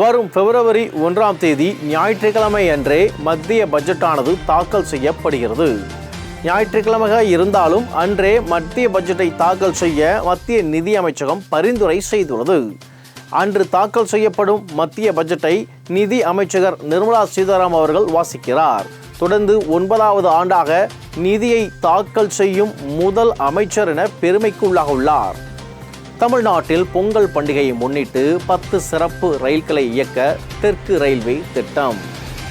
வரும் பிப்ரவரி ஒன்றாம் தேதி ஞாயிற்றுக்கிழமை அன்றே மத்திய பட்ஜெட்டானது தாக்கல் செய்யப்படுகிறது. ஞாயிற்றுக்கிழமையாக இருந்தாலும் அன்றே மத்திய பட்ஜெட்டை தாக்கல் செய்ய மத்திய நிதி அமைச்சகம் பரிந்துரை செய்துள்ளது. அன்று தாக்கல் செய்யப்படும் மத்திய பட்ஜெட்டை நிதி அமைச்சகர் நிர்மலா சீதாராம் அவர்கள் வாசிக்கிறார். தொடர்ந்து ஒன்பதாவது ஆண்டாக நிதியை தாக்கல் செய்யும் முதல் அமைச்சர் என பெருமைக்குள்ளாக உள்ளார். தமிழ்நாட்டில் பொங்கல் பண்டிகையை முன்னிட்டு பத்து சிறப்பு ரயில்களை இயக்க தெற்கு ரயில்வே திட்டம்.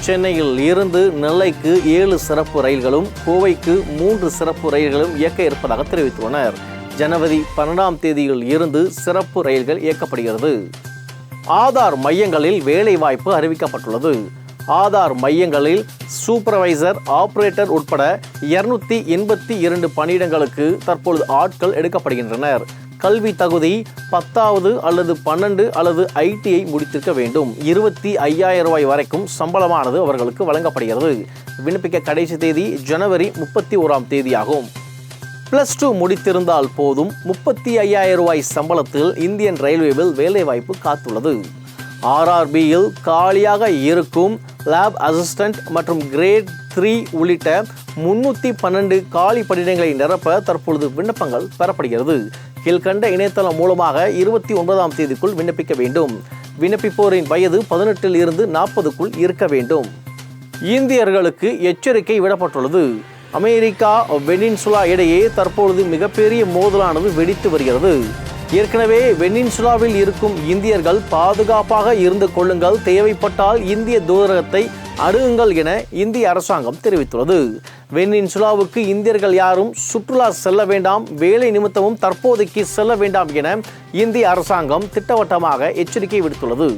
சென்னையில் இருந்து நெல்லைக்கு ஏழு சிறப்பு ரயில்களும் கோவைக்கு மூன்று சிறப்பு ரயில்களும் இயக்க இருப்பதாக தெரிவித்துள்ளனர். ஜனவரி பன்னெண்டாம் தேதியில் இருந்து சிறப்பு ரயில்கள் இயக்கப்படுகிறது. ஆதார் மையங்களில் வேலைவாய்ப்பு அறிவிக்கப்பட்டுள்ளது. ஆதார் மையங்களில் சூப்பர்வைசர் ஆபரேட்டர் உட்பட இருநூத்தி எண்பத்தி இரண்டு பணியிடங்களுக்கு தற்பொழுது ஆட்கள் எடுக்கப்படுகின்றனர். கல்வி தகுதி பத்தாவது அல்லது பன்னெண்டு அல்லது ஐடிஐ முடித்திருக்க வேண்டும். இருபத்தி ஐயாயிரம் ரூபாய் வரைக்கும் சம்பளமானது அவர்களுக்கு வழங்கப்படுகிறது. விண்ணப்பிக்க கடைசி தேதி ஜனவரி முப்பத்தி ஓராம் தேதியாகும். பிளஸ் டூ முடித்திருந்தால் போதும். முப்பத்தி ஐயாயிரம் ரூபாய் சம்பளத்தில் இந்தியன் ரயில்வேவில் வேலைவாய்ப்பு காத்துள்ளது. ஆர்ஆர்பியில் காலியாக இருக்கும் லேப் அசிஸ்டன்ட் மற்றும் கிரேட் த்ரீ உள்ளிட்ட முன்னூற்றி பன்னெண்டு காலி பணியிடங்களை நிரப்ப தற்பொழுது விண்ணப்பங்கள் பெறப்படுகிறது. கீழ்கண்ட இணையதளம் மூலமாக இருபத்தி ஒன்பதாம் தேதிக்குள் விண்ணப்பிக்க வேண்டும். விண்ணப்பிப்போரின் வயது பதினெட்டில் இருந்து நாற்பதுக்குள் இருக்க வேண்டும். இந்தியர்களுக்கு எச்சரிக்கை விடப்பட்டுள்ளது. அமெரிக்கா வெனின்சுலா இடையே தற்பொழுது மிகப்பெரிய மோதலானது வெடித்து வருகிறது. ஏற்கனவே வெனின்சுலாவில் இருக்கும் இந்தியர்கள் பாதுகாப்பாக இருந்து கொள்ளுங்கள் தேவைப்பட்டால் இந்திய தூதரகத்தை அணுகுங்கள் என இந்திய அரசாங்கம் தெரிவித்துள்ளது. வெனின்சுலாவுக்கு இந்தியர்கள் யாரும் சுற்றுலா செல்ல வேண்டாம் வேலை நிமித்தமும் தற்போதைக்கு செல்ல வேண்டாம் என இந்திய அரசாங்கம் திட்டவட்டமாக எச்சரிக்கை விடுத்துள்ளது.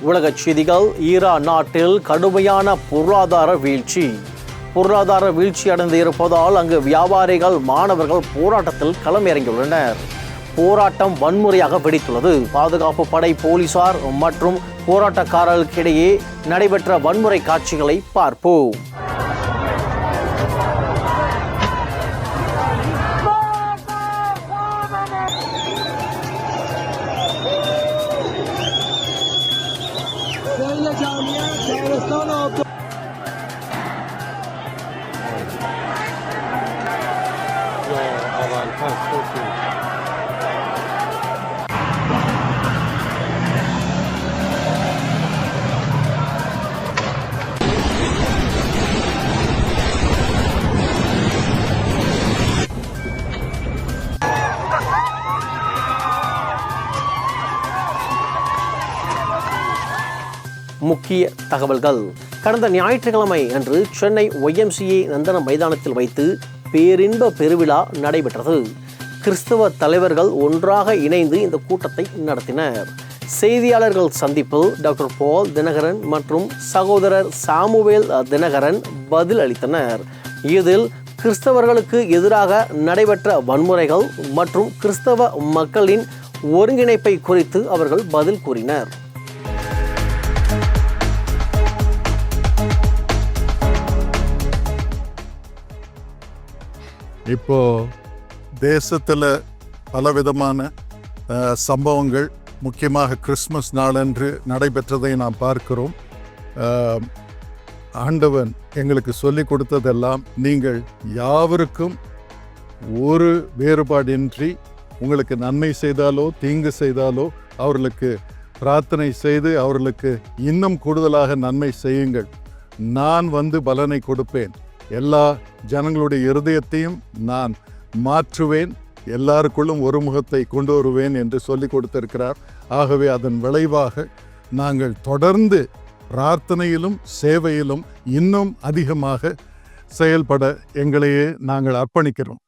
உலகச் செய்திகள் ஈரான் நாட்டில் கடுமையான பொருளாதார வீழ்ச்சி. பொருளாதார வீழ்ச்சி அடைந்து இருப்பதால் அங்கு வியாபாரிகள் மாணவர்கள் போராட்டத்தில் களமிறங்கியுள்ளனர். போராட்டம் வன்முறையாக வெடித்துள்ளது. பாதுகாப்பு படை போலீசார் மற்றும் போராட்டக்காரர்களுக்கிடையே நடைபெற்ற வன்முறை காட்சிகளை பார்ப்போம். முக்கிய தகவல்கள். கடந்த ஞாயிற்றுக்கிழமை அன்று சென்னை ஒய்எம்சிஏ நந்தன மைதானத்தில் வைத்து பேரின்ப பெருவிழா நடைபெற்றது. கிறிஸ்தவ தலைவர்கள் ஒன்றாக இணைந்து இந்த கூட்டத்தை நடத்தினர். செய்தியாளர்கள் சந்திப்பில் டாக்டர் பால் தினகரன் மற்றும் சகோதரர் சாமுவேல் தினகரன் பதில் அளித்தனர். இதில் கிறிஸ்தவர்களுக்கு எதிராக நடைபெற்ற வன்முறைகள் மற்றும் கிறிஸ்தவ மக்களின் ஒருங்கிணைப்பை குறித்து அவர்கள் பதில் கூறினர். இப்போ தேசத்தில் பலவிதமான சம்பவங்கள் முக்கியமாக கிறிஸ்மஸ் நாளன்று நடைபெற்றதை நாம் பார்க்கிறோம். ஆண்டவன் எங்களுக்கு சொல்லிக் கொடுத்ததெல்லாம் நீங்கள் யாவருக்கும் ஒரு வேறுபாடின்றி உங்களுக்கு நன்மை செய்தாலோ தீங்கு செய்தாலோ அவர்களுக்கு பிரார்த்தனை செய்து அவர்களுக்கு இன்னும் கூடுதலாக நன்மை செய்யுங்கள். நான் வந்து பலனை கொடுப்பேன். எல்லா ஜனங்களுடைய இருதயத்தையும் நான் மாற்றுவேன். எல்லாருக்குள்ளும் ஒரு முகத்தை கொண்டு வருவேன் என்று சொல்லி கொடுத்திருக்கிறார். ஆகவே அதன் விளைவாக நாங்கள் தொடர்ந்து பிரார்த்தனையிலும் சேவையிலும் இன்னும் அதிகமாக செயல்பட எங்களையே நாங்கள் அர்ப்பணிக்கிறோம்.